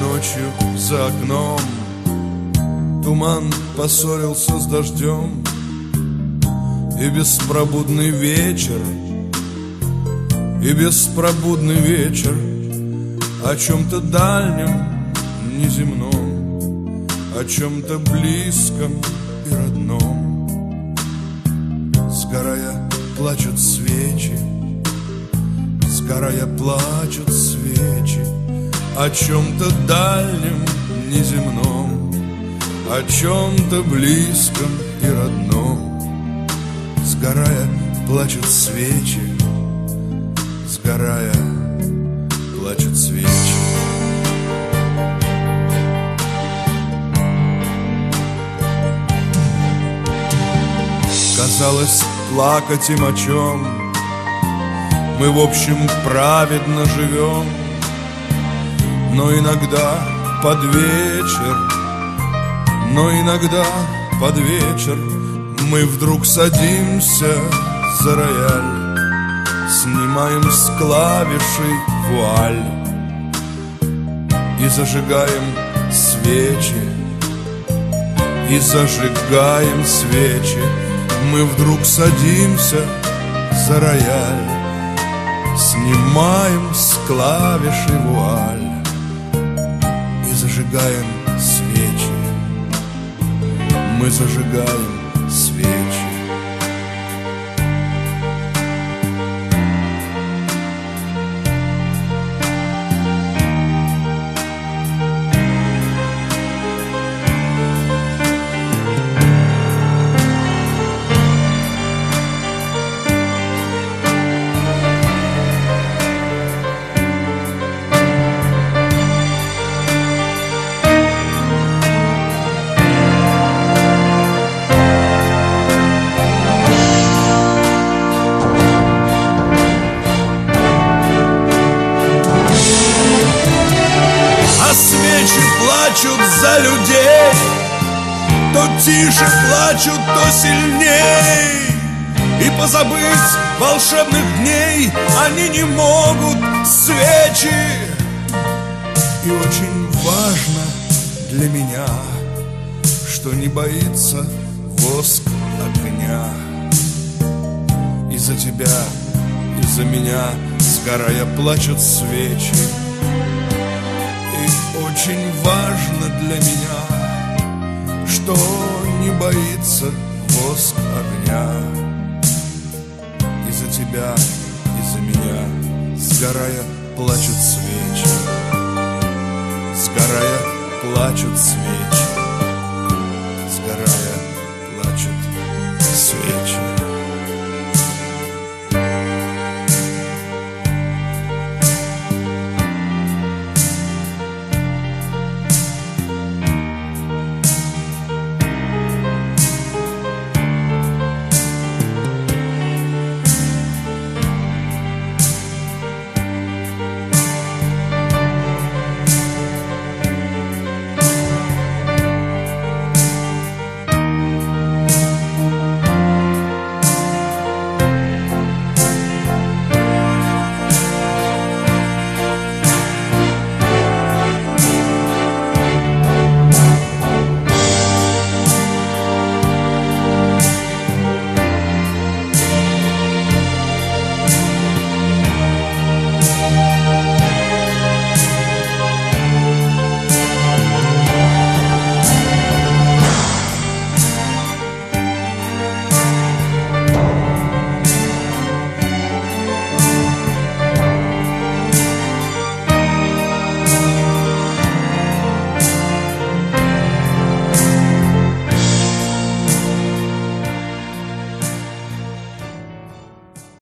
ночью за окном. Туман поссорился с дождем И беспробудный вечер И беспробудный вечер О чем-то дальнем, неземном О чем-то близком и родном. Сгорая плачут свечи Сгорая плачут свечи О чем-то дальнем, неземном О чем-то близком и родном. Сгорая плачут свечи Сгорая плачут свечи. Казалось, плакать им о чем? Мы, в общем, праведно живем Но иногда под вечер Но иногда под вечер Мы вдруг садимся за рояль Снимаем с клавишей вуаль И зажигаем свечи И зажигаем свечи. Мы вдруг садимся за рояль Снимаем с клавиши вуаль зажигаем свечи. Мы зажигаем за людей. То тише плачут, то сильней. И позабыть волшебных дней Они не могут свечи. И очень важно для меня Что не боится воск огня. Из-за тебя, из-за меня Сгорая плачут свечи. и очень важно для меня, что не боится воск огня. Из-за тебя, из-за меня, сгорая, плачут свечи. Сгорая, плачут свечи.